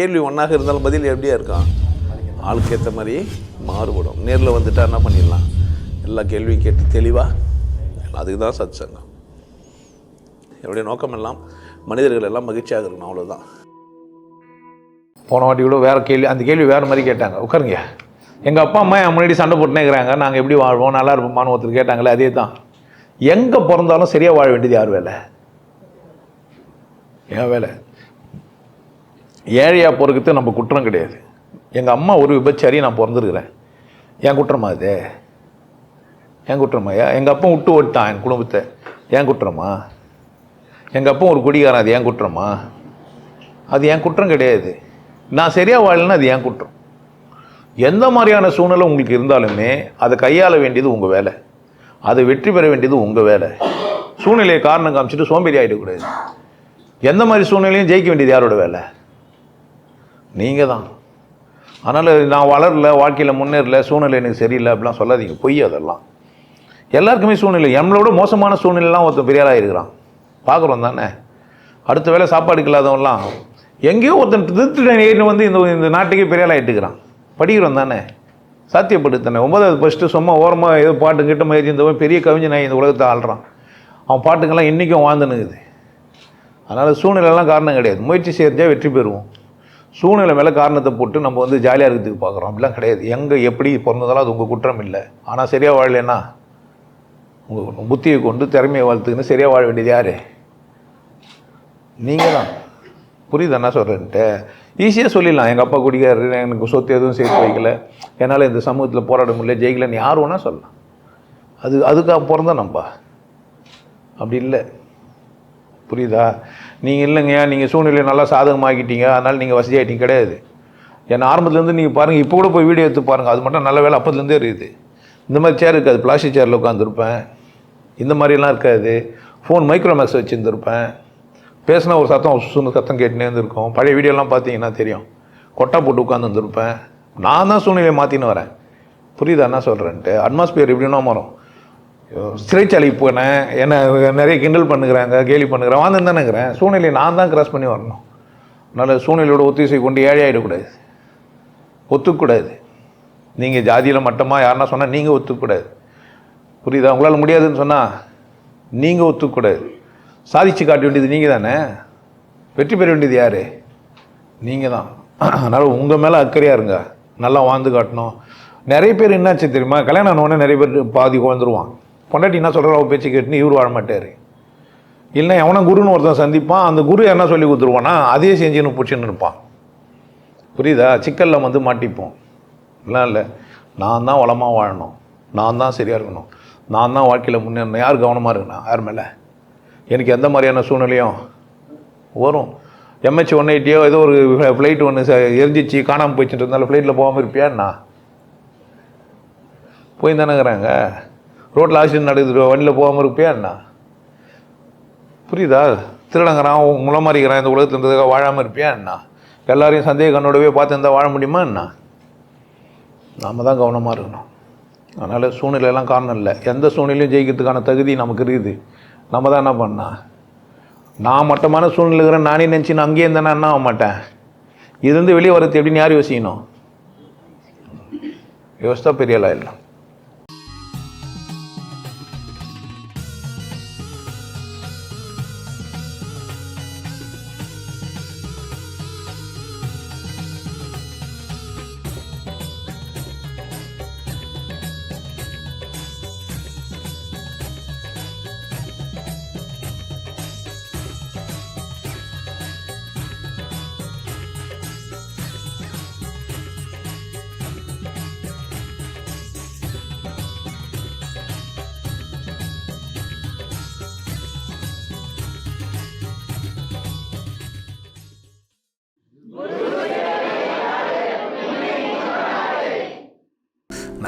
கேள்வி ஒன்றாக இருந்தாலும் பதில் எப்படியா இருக்கான் ஆளுக்கு ஏற்ற மாதிரி மாறுபடும். நேரில் வந்துட்டா என்ன பண்ணிடலாம்? எல்லா கேள்வியும் கேட்டு தெளிவாக அதுக்கு தான் சத் சங்கம் என்னுடைய நோக்கம் எல்லாம் மனிதர்கள் எல்லாம் மகிழ்ச்சியாக இருக்கணும் அவ்வளோதான் போன வாட்டி கூட வேறு கேள்வி அந்த கேள்வி வேறு மாதிரி கேட்டாங்க. உட்காருங்க. எங்கள் அப்பா அம்மா என் முன்னாடி சண்டை போட்டுனேங்கிறாங்க நாங்கள் எப்படி வாழ்வோம்? நல்லா இருப்போமான்னு ஒருத்தர் கேட்டாங்களே அதே தான் எங்கே பிறந்தாலும் சரியாக வாழ வேண்டியது யார் வேலை? என் வேலை. ஏழையாக போகிறதுக்கு நம்ம குற்றம் கிடையாது. எங்கள் அம்மா ஒரு விபச்சாரி நான் பிறந்திருக்கிறேன். என் குற்றமா அது என் குற்றமாயா எங்கள் அப்பா விட்டு ஓட்டான் என் குடும்பத்தை. என் குற்றமா? எங்கள் அப்பா ஒரு குடிகாரன் அது என் குற்றமா? அது என் குற்றம் கிடையாது. நான் சரியாக வாழலைன்னா அது என் குற்றம்? எந்த மாதிரியான சூழ்நிலை உங்களுக்கு இருந்தாலுமே அதை கையாள வேண்டியது உங்கள் வேலை. அதை வெற்றி பெற வேண்டியது உங்கள் வேலை. சூழ்நிலையை காரணம் காமிச்சிட்டு சோம்பேறி ஆகிடக்கூடாது எந்த மாதிரி சூழ்நிலையும் ஜெயிக்க வேண்டியது யாரோட வேலை? நீங்கள் தான் அதனால் நான் வளரல வாழ்க்கையில் முன்னேறல சூழ்நிலை எனக்கு சரியில்லை அப்படிலாம் சொல்லாதீங்க. பொய் அதெல்லாம். எல்லாருக்குமே சூழ்நிலை. நம்மளோட மோசமான சூழ்நிலைலாம் ஒருத்தன் பெரியாராக இருக்கிறான். பார்க்குறோம் தானே. அடுத்த வேளை சாப்பாடுக்கு இல்லாதவன்லாம். எங்கேயோ ஒருத்தன் திருத்திடன் வந்து இந்த இந்த நாட்டுக்கே பெரியாளாக ஆகிட்டுக்கிறான் படிக்கிறோம் தானே. சாத்தியப்படுத்தினே ஒன்பதாவது ஃபஸ்ட்டு சும்மா ஓரமாக ஏதோ பாட்டு கிட்ட மாதிரி இந்த பெரிய கவிஞனாக இந்த உலகத்தை ஆள்றான். அவன் பாட்டுங்கெல்லாம் இன்றைக்கும் வாழ்ந்துனுக்குது அதனால் சூழ்நிலைலாம் காரணம் கிடையாது. முயற்சி செஞ்சால் வெற்றி பெறுவோம். சூழ்நிலை மேலே காரணத்தை போட்டு நம்ம வந்து ஜாலியாக இருக்கிறதுக்கு பார்க்குறோம். அப்படிலாம் கிடையாது. எங்கே எப்படி பிறந்ததாலும் அது உங்கள் குற்றம் இல்லை. ஆனால் சரியாக வாழலைன்னா உங்கள் புத்தியை கொண்டு திறமையை வளர்த்துக்கின்னு சரியாக வாழ வேண்டியது யார்? நீங்கள் தான். புரியுது என்ன சொல்கிறேன்ட்டு ஈஸியாக சொல்லிடலாம். எங்கள் அப்பா குடிக்காரு எனக்கு சொத்து எதுவும் சேர்த்து வைக்கல. என்னால் இந்த சமூகத்தில் போராட முடியல ஜெயிக்கலன்னு யார் வேணால் சொல்லலாம். அது அதுக்காக பிறந்த நம்பா அப்படி இல்லை. புரியுதா? நீங்கள் இல்லைங்கய்யா நீங்கள் சூழ்நிலையை நல்லா சாதகமாக்கிட்டீங்க அதனால் நீங்கள் வசதியாகிட்டீங்க கிடையாது. ஏன்னா ஆரம்பத்துலேருந்து நீங்கள் பாருங்கள் இப்போ கூட போய் வீடியோ எடுத்து பாருங்கள் அது மட்டும் நல்ல வேலை அப்போதுலேருந்தே இருக்குது. இந்த மாதிரி சேர் இருக்காது பிளாஸ்டிக் சேரில் உட்காந்துருப்பேன் இந்த மாதிரிலாம் இருக்காது. ஃபோன் மைக்ரோமேக்ஸ் வச்சுருந்துருப்பேன். பேசினா ஒரு சத்தம் சுன்னு சத்தம் கேட்டுனே இருந்திருக்கும். பழைய வீடியோலாம் பார்த்தீங்கன்னா தெரியும். கொட்டா போட்டு உட்காந்துருந்துருப்பேன் நான் தான் சூழ்நிலையை மாற்றின்னு வரேன். புரியுதா என்ன சொல்கிறேன்ட்டு அட்மாஸ்பியர் எப்படின்னா மாறும் சிறைச்சாலைக்கு போனேன். என்ன நிறைய கிண்டல் பண்ணுகிறாங்க கேலி பண்ணுகிறேன் வாழ்ந்து தானேங்கிறேன். சூழ்நிலையை நான் தான் கிராஸ் பண்ணி வரணும். அதனால் சூழ்நிலையோட ஒத்திசை கொண்டு ஏழை ஆகிடக்கூடாது ஒத்துக்கூடாது. நீங்கள் ஜாதியில் மட்டமாக யாருன்னா சொன்னால் நீங்கள் ஒத்துக்கூடாது. புரியுதா? உங்களால் முடியாதுன்னு சொன்னால் நீங்கள் ஒத்துக்கூடாது. சாதிச்சு காட்ட வேண்டியது நீங்கள் தானே? வெற்றி பெற வேண்டியது யார்? நீங்கள் தான். அதனால் உங்கள் மேலே அக்கறையாக இருங்க. நல்லா வாழ்ந்து காட்டணும். நிறைய பேர் என்னாச்சு தெரியுமா? கல்யாணம் ஆன நிறைய பேர் பாதி குழந்துருவான் பொண்டாட்டி என்ன சொல்கிற அவள் பேச்சு கேட்டுன்னு இவர் வாழ மாட்டார். இல்லை எவனை குருன்னு ஒருத்தன் சந்திப்பான். அந்த குரு என்ன சொல்லி கொடுத்துருவானா அதே செஞ்சுன்னு பிடிச்சின்னு இருப்பான். புரியுதா? சிக்கலில் வந்து மாட்டிப்போம். இல்லை இல்லை. நான் தான் வளமாக வாழணும். நான் தான் சரியாக இருக்கணும். நான் தான் வாழ்க்கையில் முன்னேறணும். யார் கவனமாக இருக்கணும் யார் மேலே? எனக்கு எந்த மாதிரியான சூழ்நிலையும் வரும். எம்ஹெச் ஒன் எயிட்டியோ ஏதோ ஒரு ஃப்ளைட் ஒன்று எரிஞ்சிச்சு காணாமல் போயிடுச்சுட்டு இருந்தாலும் ஃப்ளைட்டில் போகாமல் இருப்பியான்னா போய் தானேங்கிறாங்க ரோட்டில் ஆக்சிடென்ட் நடக்குது வண்டியில் போகாமல் இருப்பியான்னா புரியுதா? திருடங்கிறான் முளமாரிக்கிறான் இந்த உலகத்தில் இருந்ததுக்காக வாழாமல் இருப்பியா என்ன? எல்லாரையும் சந்தேக கண்ணோடவே பார்த்து இருந்தால் வாழ முடியுமா என்ன? நாம் தான் கவனமாக இருக்கணும். அதனால் சூழ்நிலையெல்லாம் காரணம் இல்லை. எந்த சூழ்நிலையும் ஜெயிக்கிறதுக்கான தகுதி நமக்கு இருக்குது. நம்ம தான் என்ன பண்ணா? நான் மட்டமான சூழ்நிலை இருக்கிறேன் நானே நினச்சி நான் அங்கேயே இருந்தேன்னா என்ன ஆக மாட்டேன்? இதுலேருந்து வெளியே வரது எப்படின்னு யார் யோசிக்கணும்? யோசித்தா பெரிய இல்லை.